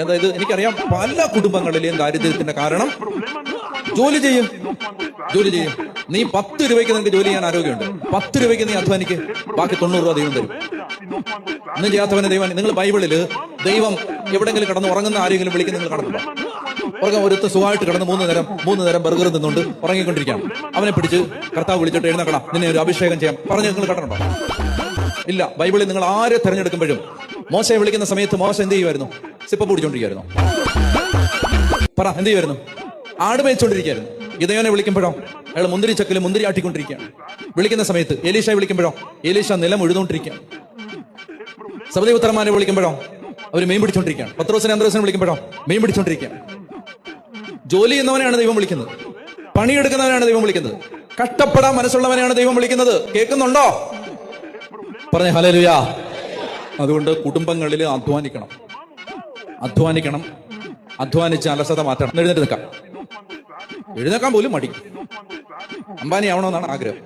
അതായത് എനിക്കറിയാം പല കുടുംബങ്ങളിലെയും ദാരിദ്ര്യത്തിന്റെ കാരണം. ജോലി ചെയ്യും. ജോലി ചെയ്യും. നീ പത്ത് രൂപയ്ക്ക് നിനക്ക് ജോലി ചെയ്യാൻ ആരോഗ്യമുണ്ട്. പത്ത് രൂപയ്ക്ക് നീ അധ്വാനിക്ക്. ബാക്കി തൊണ്ണൂറ് രൂപ ദൈവം തരും. ഒന്നും ചെയ്യാത്തവനെ ദൈവം നിങ്ങൾ ബൈബിളിൽ ദൈവം എവിടെങ്കിലും കിടന്ന് ഉറങ്ങുന്ന ആരെങ്കിലും വിളിക്കുന്ന നിങ്ങൾ കടന്നു ഉറങ്ങാൻ ഒരുത്ത് സുഖമായിട്ട് കിടന്ന് മൂന്ന് നേരം മൂന്ന് നേരം ബർഗർ നിന്നുകൊണ്ട് ഉറങ്ങിക്കൊണ്ടിരിക്കുകയാണ്. അവനെ പിടിച്ച് കർത്താവ് വിളിച്ചിട്ട് എഴുന്നേക്കണം നിന്നെ ഒരു അഭിഷേകം ചെയ്യാം. പറഞ്ഞു നിങ്ങൾ കടന്നുണ്ടോ ഇല്ല. ബൈബിളിൽ നിങ്ങൾ ആരെ തെരഞ്ഞെടുക്കുമ്പോഴും മോശയെ വിളിക്കുന്ന സമയത്ത് മോശം എന്ത് ചെയ്യുമായിരുന്നു? സിപ്പ പൂടിച്ചോണ്ടിരിക്കുന്നു പറ എന്ത് ചെയ്യുമായിരുന്നു ആട് മേച്ചോണ്ടിരിക്കുന്നു ഗിതയോനെ വിളിക്കുമ്പോഴോ? അയാൾ മുന്തിരി ചക്കിൽ മുന്തിരി ആട്ടിക്കൊണ്ടിരിക്കുകയാണ്. വിളിക്കുന്ന സമയത്ത് ഏലീഷ വിളിക്കുമ്പോഴോ? ഏലീഷ നിലം എഴുതുകൊണ്ടിരിക്കുകയാണ് സബദി ഉത്തരമാനെ വിളിക്കുമ്പോഴോ? അവർ മീൻ പിടിച്ചോണ്ടിരിക്കുകയാണ്. പത്രോസിനെ അന്തരോസിനെ വിളിക്കുമ്പോഴോ? മീൻ പിടിച്ചോണ്ടിരിക്കുകയാണ്. ജോലി ചെയ്യുന്നവനെയാണ് ദൈവം വിളിക്കുന്നത്. പണിയെടുക്കുന്നവനാണ് ദൈവം വിളിക്കുന്നത്. കഷ്ടപ്പെടാൻ മനസ്സുള്ളവനെയാണ് ദൈവം വിളിക്കുന്നത്. കേൾക്കുന്നുണ്ടോ? പറഞ്ഞേ ഹലലുയാ അതുകൊണ്ട് കുടുംബങ്ങളിൽ അധ്വാനിക്കണം. അധ്വാനിക്കണം. അധ്വാനിച്ച് അലസത മാറ്റണം എഴുന്നേറ്റ് നിൽക്കാം. എഴുന്നേക്കാൻ പോലും മടി. അംബാനി ആവണമെന്നാണ് ആഗ്രഹം.